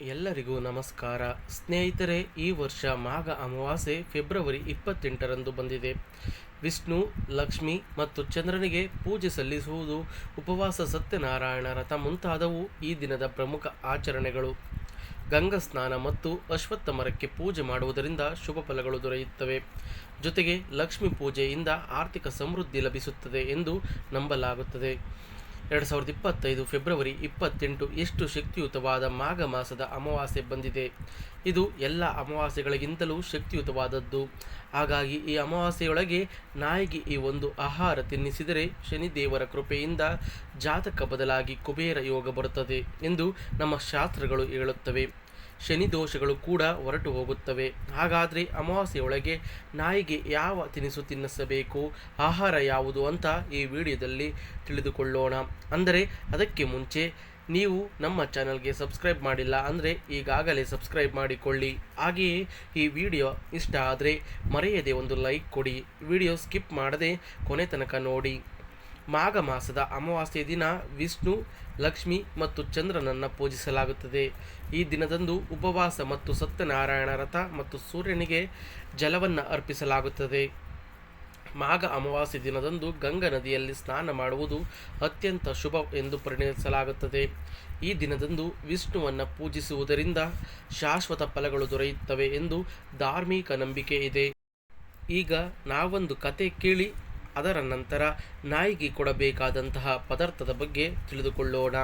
ಎಲ್ಲರಿಗೂ ನಮಸ್ಕಾರ. ಸ್ನೇಹಿತರೆ, ಈ ವರ್ಷ ಮಾಘ ಅಮಾವಾಸ್ಯೆ ಫೆಬ್ರವರಿ ಇಪ್ಪತ್ತೆಂಟರಂದು ಬಂದಿದೆ. ವಿಷ್ಣು, ಲಕ್ಷ್ಮಿ ಮತ್ತು ಚಂದ್ರನಿಗೆ ಪೂಜೆ ಸಲ್ಲಿಸುವುದು ಉಪವಾಸ ಸತ್ಯನಾರಾಯಣ ರಥ ಮುಂತಾದವು ಈ ದಿನದ ಪ್ರಮುಖ ಆಚರಣೆಗಳು. ಗಂಗಾ ಸ್ನಾನ ಮತ್ತು ಅಶ್ವತ್ಥ ಮರಕ್ಕೆ ಪೂಜೆ ಮಾಡುವುದರಿಂದ ಶುಭ ಫಲಗಳು ದೊರೆಯುತ್ತವೆ. ಜೊತೆಗೆ ಲಕ್ಷ್ಮಿ ಪೂಜೆಯಿಂದ ಆರ್ಥಿಕ ಸಮೃದ್ಧಿ ಲಭಿಸುತ್ತದೆ ಎಂದು ನಂಬಲಾಗುತ್ತದೆ. ಎರಡು ಸಾವಿರದ ಇಪ್ಪತ್ತೈದು ಫೆಬ್ರವರಿ ಇಪ್ಪತ್ತೆಂಟು ಎಷ್ಟು ಶಕ್ತಿಯುತವಾದ ಮಾಘ ಮಾಸದ ಅಮಾವಾಸ್ಯೆ ಬಂದಿದೆ. ಇದು ಎಲ್ಲ ಅಮಾವಾಸ್ಯೆಗಳಿಗಿಂತಲೂ ಶಕ್ತಿಯುತವಾದದ್ದು. ಹಾಗಾಗಿ ಈ ಅಮಾವಾಸ್ಯೆಯೊಳಗೆ ನಾಯಿಗೆ ಈ ಒಂದು ಆಹಾರ ತಿನ್ನಿಸಿದರೆ ಶನಿದೇವರ ಕೃಪೆಯಿಂದ ಜಾತಕ ಬದಲಾಗಿ ಕುಬೇರ ಯೋಗ ಬರುತ್ತದೆ ಎಂದು ನಮ್ಮ ಶಾಸ್ತ್ರಗಳು ಹೇಳುತ್ತವೆ. ಶನಿ ದೋಷಗಳು ಕೂಡ ಹೊರಟು ಹೋಗುತ್ತವೆ. ಹಾಗಾದರೆ ಅಮಾವಾಸ್ಯೆಯೊಳಗೆ ನಾಯಿಗೆ ಯಾವ ತಿನಿಸು ತಿನ್ನಿಸಬೇಕು? ಆಹಾರ ಯಾವುದು ಅಂತ ಈ ವಿಡಿಯೋದಲ್ಲಿ ತಿಳಿದುಕೊಳ್ಳೋಣ. ಅಂದರೆ ಅದಕ್ಕೆ ಮುಂಚೆ ನೀವು ನಮ್ಮ ಚಾನಲ್ಗೆ ಸಬ್ಸ್ಕ್ರೈಬ್ ಮಾಡಿಲ್ಲ ಅಂದರೆ ಈಗಾಗಲೇ ಸಬ್ಸ್ಕ್ರೈಬ್ ಮಾಡಿಕೊಳ್ಳಿ. ಹಾಗೆಯೇ ಈ ವಿಡಿಯೋ ಇಷ್ಟ ಆದರೆ ಮರೆಯದೆ ಒಂದು ಲೈಕ್ ಕೊಡಿ. ವಿಡಿಯೋ ಸ್ಕಿಪ್ ಮಾಡದೆ ಕೊನೆ ತನಕ ನೋಡಿ. ಮಾಘ ಮಾಸದ ಅಮಾವಾಸ್ಯೆ ದಿನ ವಿಷ್ಣು, ಲಕ್ಷ್ಮಿ ಮತ್ತು ಚಂದ್ರನನ್ನು ಪೂಜಿಸಲಾಗುತ್ತದೆ. ಈ ದಿನದಂದು ಉಪವಾಸ ಮತ್ತು ಸತ್ಯನಾರಾಯಣ ರಥ ಮತ್ತು ಸೂರ್ಯನಿಗೆ ಜಲವನ್ನು ಅರ್ಪಿಸಲಾಗುತ್ತದೆ. ಮಾಘ ಅಮಾವಾಸ್ಯೆ ದಿನದಂದು ಗಂಗಾ ನದಿಯಲ್ಲಿ ಸ್ನಾನ ಮಾಡುವುದು ಅತ್ಯಂತ ಶುಭ ಎಂದು ಪರಿಗಣಿಸಲಾಗುತ್ತದೆ ಈ ದಿನದಂದು ವಿಷ್ಣುವನ್ನು ಪೂಜಿಸುವುದರಿಂದ ಶಾಶ್ವತ ಫಲಗಳು ದೊರೆಯುತ್ತವೆ ಎಂದು ಧಾರ್ಮಿಕ ನಂಬಿಕೆ ಇದೆ. ಈಗ ನಾವೊಂದು ಕತೆ ಕೇಳಿ ಅದರ ನಂತರ ನಾಯಿಗೆ ಕೊಡಬೇಕಾದಂತಹ ಪದಾರ್ಥದ ಬಗ್ಗೆ ತಿಳಿದುಕೊಳ್ಳೋಣ.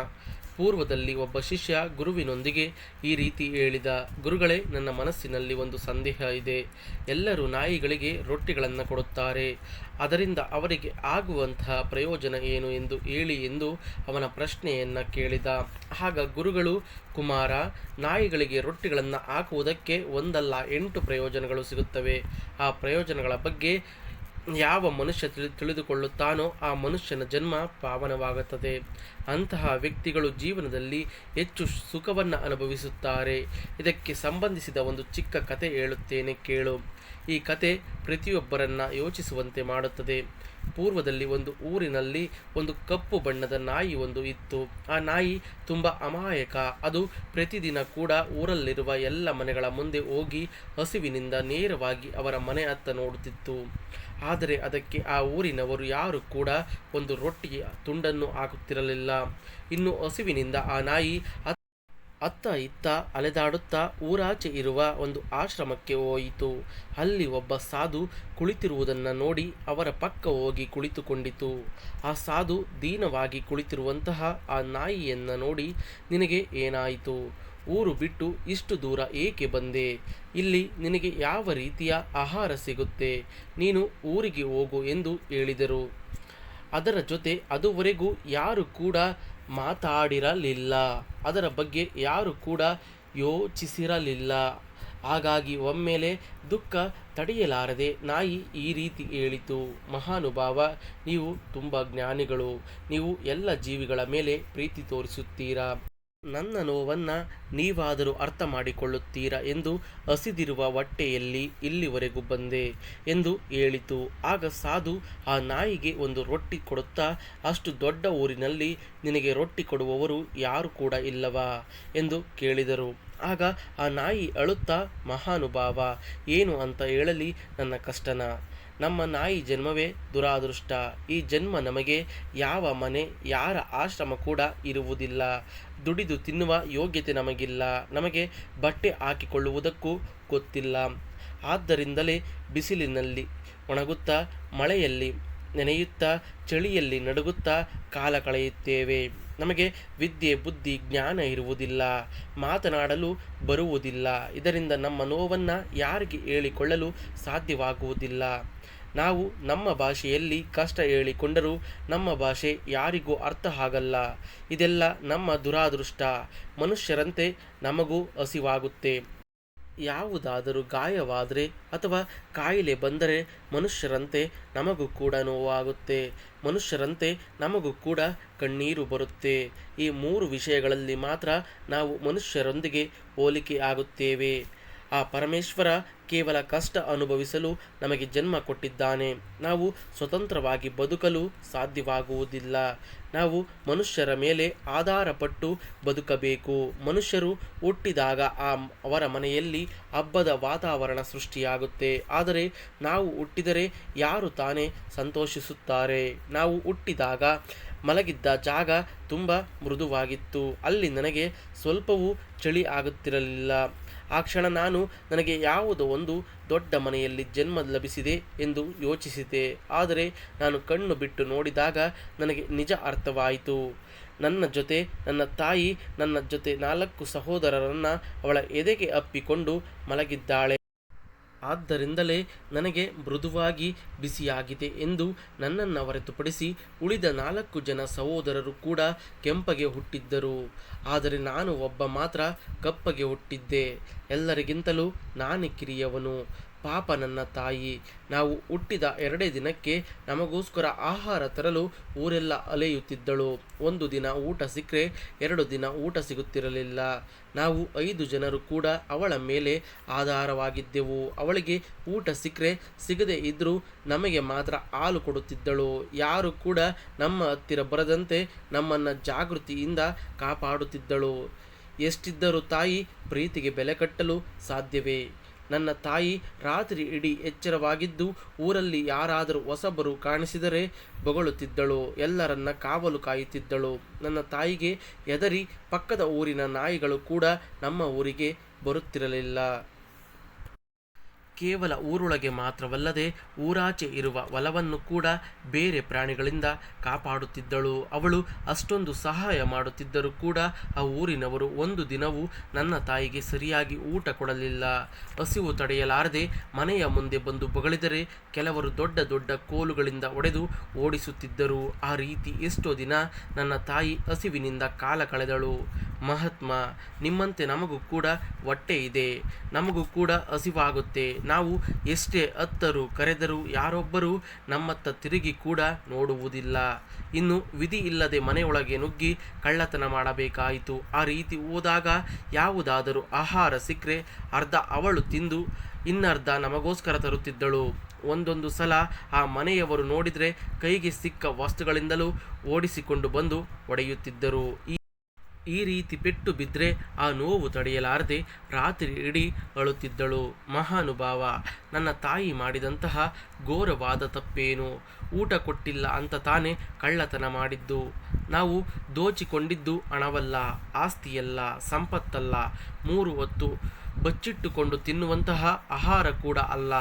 ಪೂರ್ವದಲ್ಲಿ ಒಬ್ಬ ಶಿಷ್ಯ ಗುರುವಿನೊಂದಿಗೆ ಈ ರೀತಿ ಹೇಳಿದ, ಗುರುಗಳೇ, ನನ್ನ ಮನಸ್ಸಿನಲ್ಲಿ ಒಂದು ಸಂದೇಹ ಇದೆ. ಎಲ್ಲರೂ ನಾಯಿಗಳಿಗೆ ರೊಟ್ಟಿಗಳನ್ನು ಕೊಡುತ್ತಾರೆ. ಅದರಿಂದ ಅವರಿಗೆ ಆಗುವಂತಹ ಪ್ರಯೋಜನ ಏನು ಎಂದು ಹೇಳಿ ಎಂದು ಅವನ ಪ್ರಶ್ನೆಯನ್ನು ಕೇಳಿದ. ಆಗ ಗುರುಗಳು, ಕುಮಾರ, ನಾಯಿಗಳಿಗೆ ರೊಟ್ಟಿಗಳನ್ನು ಹಾಕುವುದಕ್ಕೆ ಒಂದಲ್ಲ, ಎಂಟು ಪ್ರಯೋಜನಗಳು ಸಿಗುತ್ತವೆ. ಆ ಪ್ರಯೋಜನಗಳ ಬಗ್ಗೆ ಯಾವ ಮನುಷ್ಯ ತಿಳಿ, ತಿಳಿದುಕೊಳ್ಳುತ್ತಾನೋ ಆ ಮನುಷ್ಯನ ಜನ್ಮ ಪಾವನವಾಗುತ್ತದೆ. ಅಂತಹ ವ್ಯಕ್ತಿಗಳು ಜೀವನದಲ್ಲಿ ಹೆಚ್ಚು ಸುಖವನ್ನು ಅನುಭವಿಸುತ್ತಾರೆ. ಇದಕ್ಕೆ ಸಂಬಂಧಿಸಿದ ಒಂದು ಚಿಕ್ಕ ಕತೆ ಹೇಳುತ್ತೇನೆ ಕೇಳು. ಈ ಕತೆ ಪ್ರತಿಯೊಬ್ಬರನ್ನ ಯೋಚಿಸುವಂತೆ ಮಾಡುತ್ತದೆ. ಪೂರ್ವದಲ್ಲಿ ಒಂದು ಊರಿನಲ್ಲಿ ಒಂದು ಕಪ್ಪು ಬಣ್ಣದ ನಾಯಿ ಒಂದು ಇತ್ತು. ಆ ನಾಯಿ ತುಂಬ ಅಮಾಯಕ. ಅದು ಪ್ರತಿದಿನ ಕೂಡ ಊರಲ್ಲಿರುವ ಎಲ್ಲ ಮನೆಗಳ ಮುಂದೆ ಹೋಗಿ ಹಸಿವಿನಿಂದ ನೇರವಾಗಿ ಅವರ ಮನೆ ಹತ್ತ ನೋಡುತ್ತಿತ್ತು. ಆದರೆ ಅದಕ್ಕೆ ಆ ಊರಿನವರು ಯಾರು ಕೂಡ ಒಂದು ರೊಟ್ಟಿಯ ತುಂಡನ್ನು ಹಾಕುತ್ತಿರಲಿಲ್ಲ. ಇನ್ನು ಹಸಿವಿನಿಂದ ಆ ನಾಯಿ ಅತ್ತ ಇತ್ತ ಅಲೆದಾಡುತ್ತಾ ಊರಾಚೆ ಇರುವ ಒಂದು ಆಶ್ರಮಕ್ಕೆ ಹೋಯಿತು. ಅಲ್ಲಿ ಒಬ್ಬ ಸಾಧು ಕುಳಿತಿರುವುದನ್ನು ನೋಡಿ ಅವರ ಪಕ್ಕ ಹೋಗಿ ಕುಳಿತುಕೊಂಡಿತು. ಆ ಸಾಧು ದೀನವಾಗಿ ಕುಳಿತಿರುವಂತಹ ಆ ನಾಯಿಯನ್ನು ನೋಡಿ, ನಿನಗೆ ಏನಾಯಿತು? ಊರು ಬಿಟ್ಟು ಇಷ್ಟು ದೂರ ಏಕೆ ಬಂದೆ? ಇಲ್ಲಿ ನಿನಗೆ ಯಾವ ರೀತಿಯ ಆಹಾರ ಸಿಗುತ್ತೆ? ನೀನು ಊರಿಗೆ ಹೋಗು ಎಂದು ಹೇಳಿದರು. ಅದರ ಜೊತೆ ಅದುವರೆಗೂ ಯಾರು ಕೂಡ ಮಾತಾಡಿರಲಿಲ್ಲ. ಅದರ ಬಗ್ಗೆ ಯಾರು ಕೂಡ ಯೋಚಿಸಿರಲಿಲ್ಲ. ಹಾಗಾಗಿ ಒಮ್ಮೆಲೆ ದುಃಖ ತಡೆಯಲಾರದೆ ನಾಯಿ ಈ ರೀತಿ ಹೇಳಿತು, ಮಹಾನುಭಾವ, ನೀವು ತುಂಬ ಜ್ಞಾನಿಗಳು. ನೀವು ಎಲ್ಲ ಜೀವಿಗಳ ಮೇಲೆ ಪ್ರೀತಿ ತೋರಿಸುತ್ತೀರಾ? ನನ್ನ ನೋವನ್ನು ನೀವಾದರೂ ಅರ್ಥ ಮಾಡಿಕೊಳ್ಳುತ್ತೀರಾ ಎಂದು ಹಸಿದಿರುವ ಹೊಟ್ಟೆಯಲ್ಲಿ ಇಲ್ಲಿವರೆಗೂ ಬಂದೆ ಎಂದು ಹೇಳಿತು. ಆಗ ಸಾಧು ಆ ನಾಯಿಗೆ ಒಂದು ರೊಟ್ಟಿ ಕೊಡುತ್ತಾ, ಅಷ್ಟು ದೊಡ್ಡ ಊರಿನಲ್ಲಿ ನಿನಗೆ ರೊಟ್ಟಿ ಕೊಡುವವರು ಯಾರು ಕೂಡ ಇಲ್ಲವಾ? ಎಂದು ಕೇಳಿದರು. ಆಗ ಆ ನಾಯಿ ಅಳುತ್ತಾ, ಮಹಾನುಭಾವ, ಏನು ಅಂತ ಹೇಳಲಿ ನನ್ನ ಕಷ್ಟನ? ನಮ್ಮ ನಾಯಿ ಜನ್ಮವೇ ದುರಾದೃಷ್ಟ. ಈ ಜನ್ಮ ನಮಗೆ ಯಾವ ಮನೆ, ಯಾರ ಆಶ್ರಮ ಕೂಡ ಇರುವುದಿಲ್ಲ. ದುಡಿದು ತಿನ್ನುವ ಯೋಗ್ಯತೆ ನಮಗಿಲ್ಲ. ನಮಗೆ ಬಟ್ಟೆ ಹಾಕಿಕೊಳ್ಳುವುದಕ್ಕೂ ಗೊತ್ತಿಲ್ಲ. ಆದ್ದರಿಂದಲೇ ಬಿಸಿಲಿನಲ್ಲಿ ಒಣಗುತ್ತಾ, ಮಳೆಯಲ್ಲಿ ನೆನೆಯುತ್ತಾ, ಚಳಿಯಲ್ಲಿ ನಡುಗುತ್ತಾ ಕಾಲ ಕಳೆಯುತ್ತೇವೆ. ನಮಗೆ ವಿದ್ಯೆ, ಬುದ್ಧಿ, ಜ್ಞಾನ ಇರುವುದಿಲ್ಲ, ಮಾತನಾಡಲು ಬರುವುದಿಲ್ಲ. ಇದರಿಂದ ನಮ್ಮ ನೋವನ್ನು ಯಾರಿಗೆ ಹೇಳಿಕೊಳ್ಳಲು ಸಾಧ್ಯವಾಗುವುದಿಲ್ಲ. ನಾವು ನಮ್ಮ ಭಾಷೆಯಲ್ಲಿ ಕಷ್ಟ ಹೇಳಿಕೊಂಡರೂ ನಮ್ಮ ಭಾಷೆ ಯಾರಿಗೂ ಅರ್ಥ ಆಗಲ್ಲ. ಇದೆಲ್ಲ ನಮ್ಮ ದುರಾದೃಷ್ಟ. ಮನುಷ್ಯರಂತೆ ನಮಗೂ ಹಸಿವಾಗುತ್ತೆ. ಯಾವುದಾದರೂ ಗಾಯವಾದರೆ ಅಥವಾ ಕಾಯಿಲೆ ಬಂದರೆ ಮನುಷ್ಯರಂತೆ ನಮಗೂ ಕೂಡ ನೋವಾಗುತ್ತೆ. ಮನುಷ್ಯರಂತೆ ನಮಗೂ ಕೂಡ ಕಣ್ಣೀರು ಬರುತ್ತೆ. ಈ ಮೂರು ವಿಷಯಗಳಲ್ಲಿ ಮಾತ್ರ ನಾವು ಮನುಷ್ಯರೊಂದಿಗೆ ಹೋಲಿಕೆ ಆಗುತ್ತೇವೆ. ಆ ಪರಮೇಶ್ವರ ಕೇವಲ ಕಷ್ಟ ಅನುಭವಿಸಲು ನಮಗೆ ಜನ್ಮ ಕೊಟ್ಟಿದ್ದಾನೆ. ನಾವು ಸ್ವತಂತ್ರವಾಗಿ ಬದುಕಲು ಸಾಧ್ಯವಾಗುವುದಿಲ್ಲ. ನಾವು ಮನುಷ್ಯರ ಮೇಲೆ ಆಧಾರಪಟ್ಟು ಬದುಕಬೇಕು. ಮನುಷ್ಯರು ಹುಟ್ಟಿದಾಗ ಆ ಅವರ ಮನೆಯಲ್ಲಿ ಹಬ್ಬದ ವಾತಾವರಣ ಸೃಷ್ಟಿಯಾಗುತ್ತೆ. ಆದರೆ ನಾವು ಹುಟ್ಟಿದರೆ ಯಾರು ತಾನೇ ಸಂತೋಷಿಸುತ್ತಾರೆ? ನಾವು ಹುಟ್ಟಿದಾಗ ಮಲಗಿದ್ದ ಜಾಗ ತುಂಬ ಮೃದುವಾಗಿತ್ತು. ಅಲ್ಲಿ ನನಗೆ ಸ್ವಲ್ಪವೂ ಚಳಿ ಆಗುತ್ತಿರಲಿಲ್ಲ. ಆ ಕ್ಷಣ ನಾನು ನನಗೆ ಯಾವುದೋ ಒಂದು ದೊಡ್ಡ ಮನೆಯಲ್ಲಿ ಜನ್ಮ ಲಭಿಸಿದೆ ಎಂದು ಯೋಚಿಸಿದೆ. ಆದರೆ ನಾನು ಕಣ್ಣು ಬಿಟ್ಟು ನೋಡಿದಾಗ ನನಗೆ ನಿಜ ಅರ್ಥವಾಯಿತು. ನನ್ನ ಜೊತೆ ನನ್ನ ತಾಯಿ, ನನ್ನ ಜೊತೆ ನಾಲ್ಕು ಸಹೋದರರನ್ನು ಅವಳ ಎದೆಗೆ ಅಪ್ಪಿಕೊಂಡು ಮಲಗಿದ್ದಾಳೆ. ಆದ್ದರಿಂದಲೇ ನನಗೆ ಮೃದುವಾಗಿ ಬಿಸಿಯಾಗಿದೆ ಎಂದು ನನ್ನನ್ನು ಹೊರತುಪಡಿಸಿ ಉಳಿದ ನಾಲ್ಕು ಜನ ಸಹೋದರರು ಕೂಡ ಕೆಂಪಗೆ ಹುಟ್ಟಿದ್ದರು. ಆದರೆ ನಾನು ಒಬ್ಬ ಮಾತ್ರ ಕಪ್ಪಗೆ ಹುಟ್ಟಿದ್ದೆ. ಎಲ್ಲರಿಗಿಂತಲೂ ನಾನೇ ಕಿರಿಯವನು. ಪಾಪ ನನ್ನ ತಾಯಿ, ನಾವು ಹುಟ್ಟಿದ ಎರಡೇ ದಿನಕ್ಕೆ ನಮಗೋಸ್ಕರ ಆಹಾರ ತರಲು ಊರೆಲ್ಲ ಅಲೆಯುತ್ತಿದ್ದಳು. ಒಂದು ದಿನ ಊಟ ಸಿಕ್ಕರೆ ಎರಡು ದಿನ ಊಟ ಸಿಗುತ್ತಿರಲಿಲ್ಲ. ನಾವು ಐದು ಜನರು ಕೂಡ ಅವಳ ಮೇಲೆ ಆಧಾರವಾಗಿದ್ದೆವು. ಅವಳಿಗೆ ಊಟ ಸಿಕ್ಕರೆ ಸಿಗದೆ ಇದ್ದರೂ ನಮಗೆ ಮಾತ್ರ ಹಾಲು ಕೊಡುತ್ತಿದ್ದಳು. ಯಾರು ಕೂಡ ನಮ್ಮ ಹತ್ತಿರ ಬರದಂತೆ ನಮ್ಮನ್ನು ಜಾಗೃತಿಯಿಂದ ಕಾಪಾಡುತ್ತಿದ್ದಳು. ಎಷ್ಟಿದ್ದರೂ ತಾಯಿ ಪ್ರೀತಿಗೆ ಬೆಲೆ ಕಟ್ಟಲು ಸಾಧ್ಯವೇ? ನನ್ನ ತಾಯಿ ರಾತ್ರಿ ಇಡೀ ಎಚ್ಚರವಾಗಿದ್ದು ಊರಲ್ಲಿ ಯಾರಾದರೂ ಹೊಸಬರು ಕಾಣಿಸಿದರೆ ಬೊಗಳುತ್ತಿದ್ದಳು, ಎಲ್ಲರನ್ನ ಕಾವಲು ಕಾಯುತ್ತಿದ್ದಳು. ನನ್ನ ತಾಯಿಗೆ ಎದರಿ ಪಕ್ಕದ ಊರಿನ ನಾಯಿಗಳು ಕೂಡ ನಮ್ಮ ಊರಿಗೆ ಬರುತ್ತಿರಲಿಲ್ಲ. ಕೇವಲ ಊರೊಳಗೆ ಮಾತ್ರವಲ್ಲದೆ ಊರಾಚೆ ಇರುವ ಹೊಲವನ್ನು ಕೂಡ ಬೇರೆ ಪ್ರಾಣಿಗಳಿಂದ ಕಾಪಾಡುತ್ತಿದ್ದಳು. ಅವಳು ಅಷ್ಟೊಂದು ಸಹಾಯ ಮಾಡುತ್ತಿದ್ದರೂ ಕೂಡ ಆ ಊರಿನವರು ಒಂದು ದಿನವೂ ನನ್ನ ತಾಯಿಗೆ ಸರಿಯಾಗಿ ಊಟ ಕೊಡಲಿಲ್ಲ. ಹಸಿವು ತಡೆಯಲಾರದೆ ಮನೆಯ ಮುಂದೆ ಬಂದು ಬಗಳಿದರೆ ಕೆಲವರು ದೊಡ್ಡ ದೊಡ್ಡ ಕೋಲುಗಳಿಂದ ಒಡೆದು ಓಡಿಸುತ್ತಿದ್ದರು. ಆ ರೀತಿ ಎಷ್ಟೋ ದಿನ ನನ್ನ ತಾಯಿ ಹಸಿವಿನಿಂದ ಕಾಲ ಕಳೆದಳು. ಮಹಾತ್ಮ, ನಿಮ್ಮಂತೆ ನಮಗೂ ಕೂಡ ಹೊಟ್ಟೆ ಇದೆ. ನಮಗೂ ಕೂಡ ಹಸಿವಾಗುತ್ತೆ. ನಾವು ಎಷ್ಟೇ ಹತ್ತರು ಕರೆದರೂ ಯಾರೊಬ್ಬರೂ ನಮ್ಮತ್ತ ತಿರುಗಿ ಕೂಡ ನೋಡುವುದಿಲ್ಲ. ಇನ್ನು ವಿಧಿ ಇಲ್ಲದೆ ಮನೆಯೊಳಗೆ ನುಗ್ಗಿ ಕಳ್ಳತನ ಮಾಡಬೇಕಾಯಿತು. ಆ ರೀತಿ ಹೋದಾಗ ಯಾವುದಾದರೂ ಆಹಾರ ಸಿಕ್ಕರೆ ಅರ್ಧ ಅವಳು ತಿಂದು ಇನ್ನರ್ಧ ನಮಗೋಸ್ಕರ ತರುತ್ತಿದ್ದಳು. ಒಂದೊಂದು ಸಲ ಆ ಮನೆಯವರು ನೋಡಿದರೆ ಕೈಗೆ ಸಿಕ್ಕ ವಸ್ತುಗಳಿಂದಲೂ ಓಡಿಸಿಕೊಂಡು ಬಂದು ಒಡೆಯುತ್ತಿದ್ದರು. ಈ ರೀತಿ ಪೆಟ್ಟು ಬಿದ್ದರೆ ಆ ನೋವು ತಡೆಯಲಾರದೆ ರಾತ್ರಿ ಇಡೀ ಅಳುತ್ತಿದ್ದಳು. ಮಹಾನುಭಾವ, ನನ್ನ ತಾಯಿ ಮಾಡಿದಂತಹ ಘೋರವಾದ ತಪ್ಪೇನು? ಊಟ ಕೊಟ್ಟಿಲ್ಲ ಅಂತ ತಾನೇ ಕಳ್ಳತನ ಮಾಡಿದ್ದು. ನಾವು ದೋಚಿಕೊಂಡಿದ್ದು ಹಣವಲ್ಲ, ಆಸ್ತಿಯಲ್ಲ, ಸಂಪತ್ತಲ್ಲ. ಮೂರು ಹೊತ್ತು ಬಚ್ಚಿಟ್ಟುಕೊಂಡು ತಿನ್ನುವಂತಹ ಆಹಾರ ಕೂಡ ಅಲ್ಲ.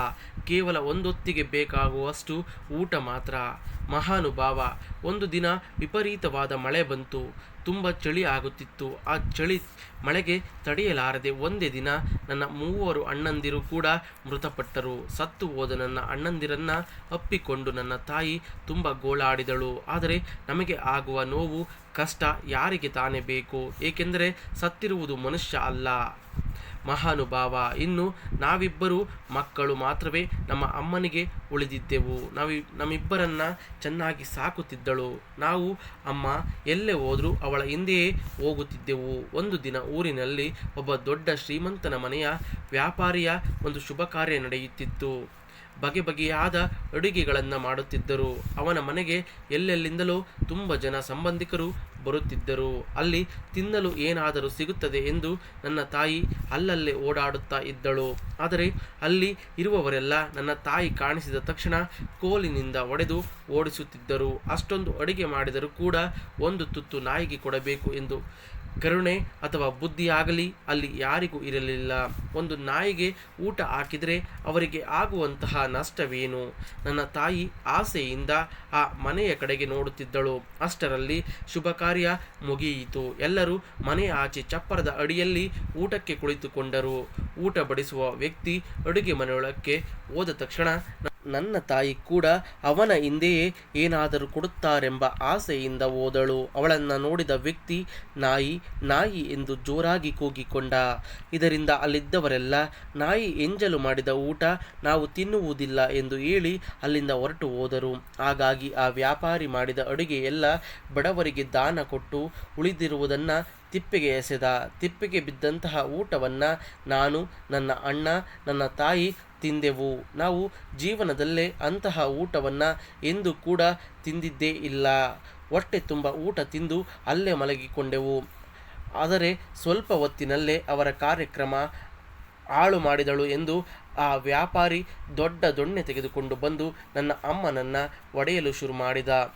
ಕೇವಲ ಒಂದೊತ್ತಿಗೆ ಬೇಕಾಗುವಷ್ಟು ಊಟ ಮಾತ್ರ. ಮಹಾನುಭಾವ, ಒಂದು ದಿನ ವಿಪರೀತವಾದ ಮಳೆ ಬಂತು. ತುಂಬ ಚಳಿ ಆಗುತ್ತಿತ್ತು. ಆ ಚಳಿ ಮಳೆಗೆ ತಡೆಯಲಾರದೆ ಒಂದೇ ದಿನ ನನ್ನ ಮೂವರು ಅಣ್ಣಂದಿರು ಕೂಡ ಮೃತಪಟ್ಟರು. ಸತ್ತು ಹೋದ ನನ್ನ ಅಣ್ಣಂದಿರನ್ನು ಅಪ್ಪಿಕೊಂಡು ನನ್ನ ತಾಯಿ ತುಂಬ ಗೋಳಾಡಿದಳು. ಆದರೆ ನಮಗೆ ಆಗುವ ನೋವು, ಕಷ್ಟ ಯಾರಿಗೆ ತಾನೇ ಬೇಕು? ಏಕೆಂದರೆ ಸತ್ತಿರುವುದು ಮನುಷ್ಯ ಅಲ್ಲ. ಮಹಾನುಭಾವ. ಇನ್ನು ನಾವಿಬ್ಬರು ಮಕ್ಕಳು ಮಾತ್ರವೇ ನಮ್ಮ ಅಮ್ಮನಿಗೆ ಉಳಿದಿದ್ದೆವು. ನಾವಿ, ನಮ್ಮಿಬ್ಬರನ್ನು ಚೆನ್ನಾಗಿ ಸಾಕುತ್ತಿದ್ದಳು. ನಾವು ಅಮ್ಮ ಎಲ್ಲೇ ಹೋದರೂ ಅವಳ ಹಿಂದೆಯೇ ಹೋಗುತ್ತಿದ್ದೆವು. ಒಂದು ದಿನ ಊರಿನಲ್ಲಿ ಒಬ್ಬ ದೊಡ್ಡ ಶ್ರೀಮಂತನ ಮನೆಯ ವ್ಯಾಪಾರಿಯ ಒಂದು ಶುಭ ಕಾರ್ಯ ನಡೆಯುತ್ತಿತ್ತು. ಬಗೆ ಬಗೆಯಾದ ಅಡುಗೆಗಳನ್ನು ಮಾಡುತ್ತಿದ್ದರು. ಅವನ ಮನೆಗೆ ಎಲ್ಲೆಲ್ಲಿಂದಲೂ ತುಂಬ ಜನ ಸಂಬಂಧಿಕರು ಬರುತ್ತಿದ್ದರು. ಅಲ್ಲಿ ತಿನ್ನಲು ಏನಾದರೂ ಸಿಗುತ್ತದೆ ಎಂದು ನನ್ನ ತಾಯಿ ಅಲ್ಲಲ್ಲೇ ಓಡಾಡುತ್ತಾ ಇದ್ದಳು. ಆದರೆ ಅಲ್ಲಿ ಇರುವವರೆಲ್ಲ ನನ್ನ ತಾಯಿ ಕಾಣಿಸಿದ ತಕ್ಷಣ ಕೋಲಿನಿಂದ ಒಡೆದು ಓಡಿಸುತ್ತಿದ್ದರು. ಅಷ್ಟೊಂದು ಅಡುಗೆ ಮಾಡಿದರೂ ಕೂಡ ಒಂದು ತುತ್ತು ನಾಯಿಗೆ ಕೊಡಬೇಕು ಎಂದು ಕರುಣೆ ಅಥವಾ ಬುದ್ಧಿಯಾಗಲಿ, ಅಲ್ಲಿ ಯಾರಿಗೂ ಇರಲಿಲ್ಲ. ಒಂದು ನಾಯಿಗೆ ಊಟ ಹಾಕಿದರೆ ಅವರಿಗೆ ಆಗುವಂತಹ ನಷ್ಟವೇನು? ನನ್ನ ತಾಯಿ ಆಸೆಯಿಂದ ಆ ಮನೆಯ ಕಡೆಗೆ ನೋಡುತ್ತಿದ್ದಳು. ಅಷ್ಟರಲ್ಲಿ ಶುಭ ಕಾರ್ಯ ಮುಗಿಯಿತು. ಎಲ್ಲರೂ ಮನೆಯ ಆಚೆ ಚಪ್ಪರದ ಅಡಿಯಲ್ಲಿ ಊಟಕ್ಕೆ ಕುಳಿತುಕೊಂಡರು. ಊಟ ಬಡಿಸುವ ವ್ಯಕ್ತಿ ಅಡುಗೆ ಮನೆಯೊಳಕ್ಕೆ ಹೋದ ತಕ್ಷಣ ನನ್ನ ತಾಯಿ ಕೂಡ ಅವನ ಹಿಂದೆಯೇ ಏನಾದರೂ ಕೊಡುತ್ತಾರೆಂಬ ಆಸೆಯಿಂದ ಓದಳು ಅವಳನ್ನು ನೋಡಿದ ವ್ಯಕ್ತಿ, ನಾಯಿ ನಾಯಿ ಎಂದು ಜೋರಾಗಿ ಕೂಗಿಕೊಂಡ. ಇದರಿಂದ ಅಲ್ಲಿದ್ದವರೆಲ್ಲ, ನಾಯಿ ಎಂಜಲು ಮಾಡಿದ ಊಟ ನಾವು ತಿನ್ನುವುದಿಲ್ಲ ಎಂದು ಹೇಳಿ ಅಲ್ಲಿಂದ ಹೊರಟು ಹೋದರು. ಹಾಗಾಗಿ ಆ ವ್ಯಾಪಾರಿ ಮಾಡಿದ ಅಡುಗೆ ಎಲ್ಲ ಬಡವರಿಗೆ ದಾನ ಕೊಟ್ಟು ಉಳಿದಿರುವುದನ್ನು ತಿಪ್ಪೆಗೆ ಎಸೆದ. ತಿಪ್ಪೆಗೆ ಬಿದ್ದಂತಹ ಊಟವನ್ನು ನಾನು, ನನ್ನ ಅಣ್ಣ, ನನ್ನ ತಾಯಿ ತಿಂದೆವು. ನಾವು ಜೀವನದಲ್ಲೇ ಅಂತಹ ಊಟವನ್ನು ಎಂದು ಕೂಡ ತಿಂದಿದ್ದೇ ಇಲ್ಲ. ಹೊಟ್ಟೆ ತುಂಬ ಊಟ ತಿಂದು ಅಲ್ಲೇ ಮಲಗಿಕೊಂಡೆವು. ಆದರೆ ಸ್ವಲ್ಪ ಹೊತ್ತಿನಲ್ಲೇ ಅವರ ಕಾರ್ಯಕ್ರಮ ಹಾಳು ಮಾಡಿದಳು ಎಂದು ಆ ವ್ಯಾಪಾರಿ ದೊಡ್ಡ ದೊಣ್ಣೆ ತೆಗೆದುಕೊಂಡು ಬಂದು ನನ್ನ ಅಮ್ಮನನ್ನು ಒಡೆಯಲು ಶುರು ಮಾಡಿದ.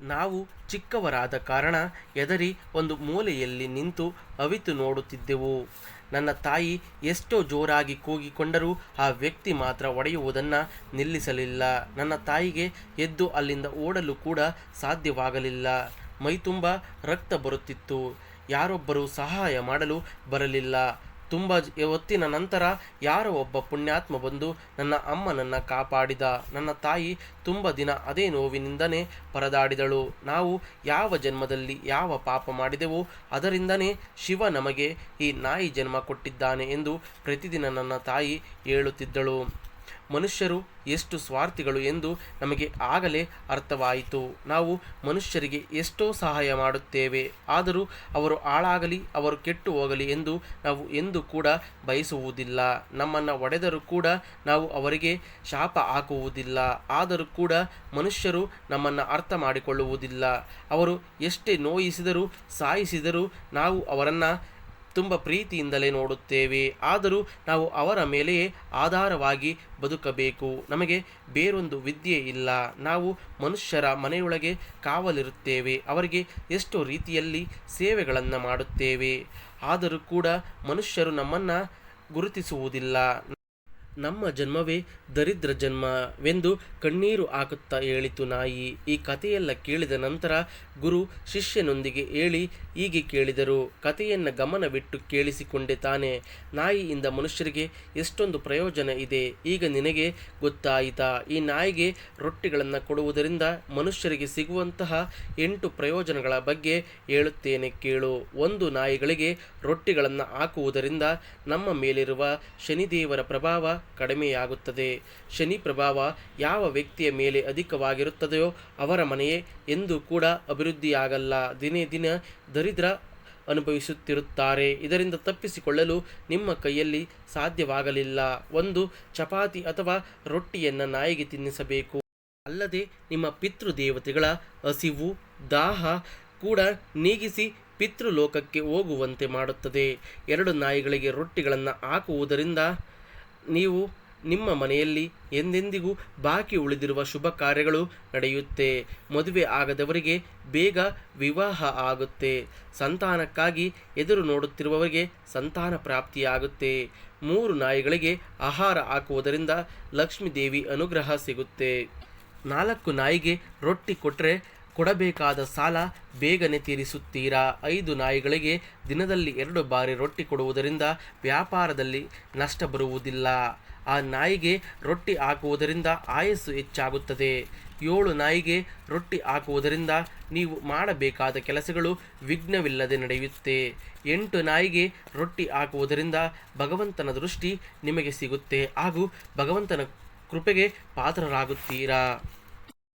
ನಾವು ಚಿಕ್ಕವರಾದ ಕಾರಣ ಎದರಿ ಒಂದು ಮೂಲೆಯಲ್ಲಿ ನಿಂತು ಅವಿತು ನೋಡುತ್ತಿದ್ದೆವು. ನನ್ನ ತಾಯಿ ಎಷ್ಟೋ ಜೋರಾಗಿ ಕೂಗಿಕೊಂಡರೂ ಆ ವ್ಯಕ್ತಿ ಮಾತ್ರ ಒಡೆಯುವುದನ್ನು ನಿಲ್ಲಿಸಲಿಲ್ಲ. ನನ್ನ ತಾಯಿಗೆ ಎದ್ದು ಅಲ್ಲಿಂದ ಓಡಲು ಕೂಡ ಸಾಧ್ಯವಾಗಲಿಲ್ಲ. ಮೈತುಂಬ ರಕ್ತ ಬರುತ್ತಿತ್ತು. ಯಾರೊಬ್ಬರೂ ಸಹಾಯ ಮಾಡಲು ಬರಲಿಲ್ಲ. ತುಂಬ ಹೊತ್ತಿನ ನಂತರ ಯಾರೋ ಒಬ್ಬ ಪುಣ್ಯಾತ್ಮ ಬಂದು ನನ್ನ ಅಮ್ಮನನ್ನು ಕಾಪಾಡಿದ. ನನ್ನ ತಾಯಿ ತುಂಬ ದಿನ ಅದೇ ನೋವಿನಿಂದನೇ ಪರದಾಡಿದಳು. ನಾವು ಯಾವ ಜನ್ಮದಲ್ಲಿ ಯಾವ ಪಾಪ ಮಾಡಿದೆವೋ ಅದರಿಂದನೇ ಶಿವ ನಮಗೆ ಈ ನಾಯಿ ಜನ್ಮ ಕೊಟ್ಟಿದ್ದಾನೆ ಎಂದು ಪ್ರತಿದಿನ ನನ್ನ ತಾಯಿ ಹೇಳುತ್ತಿದ್ದಳು. ಮನುಷ್ಯರು ಎಷ್ಟು ಸ್ವಾರ್ಥಿಗಳು ಎಂದು ನಮಗೆ ಆಗಲೇ ಅರ್ಥವಾಯಿತು. ನಾವು ಮನುಷ್ಯರಿಗೆ ಎಷ್ಟೋ ಸಹಾಯ ಮಾಡುತ್ತೇವೆ, ಆದರೂ ಅವರು ಹಾಳಾಗಲಿ, ಅವರು ಕೆಟ್ಟು ಹೋಗಲಿ ಎಂದು ನಾವು ಎಂದೂ ಕೂಡ ಬಯಸುವುದಿಲ್ಲ. ನಮ್ಮನ್ನು ಒಡೆದರೂ ಕೂಡ ನಾವು ಅವರಿಗೆ ಶಾಪ ಹಾಕುವುದಿಲ್ಲ, ಆದರೂ ಕೂಡ ಮನುಷ್ಯರು ನಮ್ಮನ್ನು ಅರ್ಥ ಮಾಡಿಕೊಳ್ಳುವುದಿಲ್ಲ ಅವರು ಎಷ್ಟೇ ನೋಯಿಸಿದರೂ, ಸಾಯಿಸಿದರೂ ನಾವು ಅವರನ್ನು ತುಂಬ ಪ್ರೀತಿಯಿಂದಲೇ ನೋಡುತ್ತೇವೆ. ಆದರೂ ನಾವು ಅವರ ಮೇಲೆಯೇ ಆಧಾರವಾಗಿ ಬದುಕಬೇಕು. ನಮಗೆ ಬೇರೊಂದು ವಿದ್ಯೆ ಇಲ್ಲ. ನಾವು ಮನುಷ್ಯರ ಮನೆಯೊಳಗೆ ಕಾವಲಿರುತ್ತೇವೆ. ಅವರಿಗೆ ಎಷ್ಟು ರೀತಿಯಲ್ಲಿ ಸೇವೆಗಳನ್ನು ಮಾಡುತ್ತೇವೆ. ಆದರೂ ಕೂಡ ಮನುಷ್ಯರು ನಮ್ಮನ್ನು ಗುರುತಿಸುವುದಿಲ್ಲ. ನಮ್ಮ ಜನ್ಮವೇ ದರಿದ್ರ ಜನ್ಮವೆಂದು ಕಣ್ಣೀರು ಹಾಕುತ್ತಾ ಹೇಳಿತು ನಾಯಿ. ಈ ಕಥೆಯೆಲ್ಲ ಕೇಳಿದ ನಂತರ ಗುರು ಶಿಷ್ಯನೊಂದಿಗೆ ಹೇಳಿ ಹೀಗೆ ಕೇಳಿದರು. ಕಥೆಯನ್ನು ಗಮನವಿಟ್ಟು ಕೇಳಿಸಿಕೊಂಡೆ ತಾನೆ. ನಾಯಿಯಿಂದ ಮನುಷ್ಯರಿಗೆ ಎಷ್ಟೊಂದು ಪ್ರಯೋಜನ ಇದೆ. ಈಗ ನಿನಗೆ ಗೊತ್ತಾಯಿತಾ? ಈ ನಾಯಿಗೆ ರೊಟ್ಟಿಗಳನ್ನು ಕೊಡುವುದರಿಂದ ಮನುಷ್ಯರಿಗೆ ಸಿಗುವಂತಹ ಎಂಟು ಪ್ರಯೋಜನಗಳ ಬಗ್ಗೆ ಹೇಳುತ್ತೇನೆ ಕೇಳು. ಒಂದು, ನಾಯಿಗಳಿಗೆ ರೊಟ್ಟಿಗಳನ್ನು ಹಾಕುವುದರಿಂದ ನಮ್ಮ ಮೇಲಿರುವ ಶನಿದೇವರ ಪ್ರಭಾವ ಕಡಿಮೆಯಾಗುತ್ತದೆ. ಶನಿ ಪ್ರಭಾವ ಯಾವ ವ್ಯಕ್ತಿಯ ಮೇಲೆ ಅಧಿಕವಾಗಿರುತ್ತದೆಯೋ ಅವರ ಮನೆಯೇ ಎಂದು ಕೂಡ ಅಭಿವೃದ್ಧಿಯಾಗಲ್ಲ. ದಿನೇ ದಿನ ದರಿದ್ರ ಅನುಭವಿಸುತ್ತಿರುತ್ತಾರೆ. ಇದರಿಂದ ತಪ್ಪಿಸಿಕೊಳ್ಳಲು ನಿಮ್ಮ ಕೈಯಲ್ಲಿ ಸಾಧ್ಯವಾಗಲಿಲ್ಲ. ಒಂದು ಚಪಾತಿ ಅಥವಾ ರೊಟ್ಟಿಯನ್ನು ನಾಯಿಗೆ ತಿನ್ನಿಸಬೇಕು. ಅಲ್ಲದೆ ನಿಮ್ಮ ಪಿತೃದೇವತೆಗಳ ಹಸಿವು, ದಾಹ ಕೂಡ ನೀಗಿಸಿ ಪಿತೃಲೋಕಕ್ಕೆ ಹೋಗುವಂತೆ ಮಾಡುತ್ತದೆ. ಎರಡು ನಾಯಿಗಳಿಗೆ ರೊಟ್ಟಿಗಳನ್ನು ಹಾಕುವುದರಿಂದ ನೀವು ನಿಮ್ಮ ಮನೆಯಲ್ಲಿ ಎಂದೆಂದಿಗೂ ಬಾಕಿ ಉಳಿದಿರುವ ಶುಭ ಕಾರ್ಯಗಳು ನಡೆಯುತ್ತೆ. ಮದುವೆ ಆಗದವರಿಗೆ ಬೇಗ ವಿವಾಹ ಆಗುತ್ತೆ. ಸಂತಾನಕ್ಕಾಗಿ ಎದುರು ನೋಡುತ್ತಿರುವವರಿಗೆ ಸಂತಾನ ಪ್ರಾಪ್ತಿಯಾಗುತ್ತೆ. ಮೂರು ನಾಯಿಗಳಿಗೆ ಆಹಾರ ಹಾಕುವುದರಿಂದ ಲಕ್ಷ್ಮೀದೇವಿ ಅನುಗ್ರಹ ಸಿಗುತ್ತೆ. ನಾಲ್ಕು ನಾಯಿಗೆ ರೊಟ್ಟಿ ಕೊಟ್ಟರೆ ಕೊಡಬೇಕಾದ ಸಾಲ ಬೇಗನೆ ತೀರಿಸುತ್ತೀರಾ? ಐದು ನಾಯಿಗಳಿಗೆ ದಿನದಲ್ಲಿ ಎರಡು ಬಾರಿ ರೊಟ್ಟಿ ಕೊಡುವುದರಿಂದ ವ್ಯಾಪಾರದಲ್ಲಿ ನಷ್ಟ ಬರುವುದಿಲ್ಲ. ಆ ನಾಯಿಗೆ ರೊಟ್ಟಿ ಹಾಕುವುದರಿಂದ ಆಯಸ್ಸು ಹೆಚ್ಚಾಗುತ್ತದೆ. ಏಳು ನಾಯಿಗೆ ರೊಟ್ಟಿ ಹಾಕುವುದರಿಂದ ನೀವು ಮಾಡಬೇಕಾದ ಕೆಲಸಗಳು ವಿಘ್ನವಿಲ್ಲದೆ ನಡೆಯುತ್ತೆ. ಎಂಟು ನಾಯಿಗೆ ರೊಟ್ಟಿ ಹಾಕುವುದರಿಂದ ಭಗವಂತನ ದೃಷ್ಟಿ ನಿಮಗೆ ಸಿಗುತ್ತೆ ಹಾಗೂ ಭಗವಂತನ ಕೃಪೆಗೆ ಪಾತ್ರರಾಗುತ್ತೀರಾ?